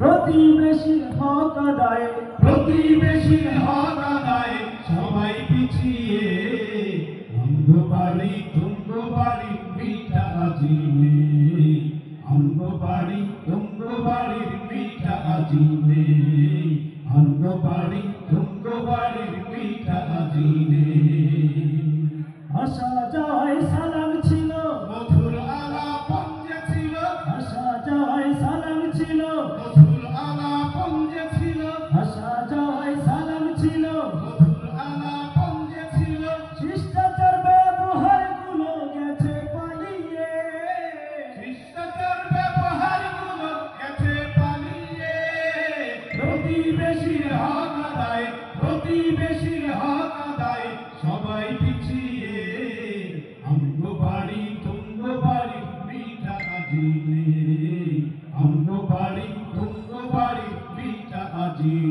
প্রতিবেশীর হক আদায় প্রতিবেশীর হক আদায় সবাই পিছিয়ে। অঙ্গ বাড়ি তুঙ্গ বাড়ি মিঠা আজিনে অঙ্গ বাড়ি তুঙ্গ বাড়ির মিঠা আজিনে অঙ্গ বাড়ি তুঙ্গ বাড়ির মিঠা আজিনে আসা যায় সালাম প্রতিবেশীর হক আদায়, প্রতিবেশীর হক আদায়, সবাই পিছিয়ে। অঙ্গ বাড়ি তুঙ্গ বাড়ি মিঠা আজিনে অঙ্গ বাড়ি তুঙ্গ বাড়ি মিঠা আজিনে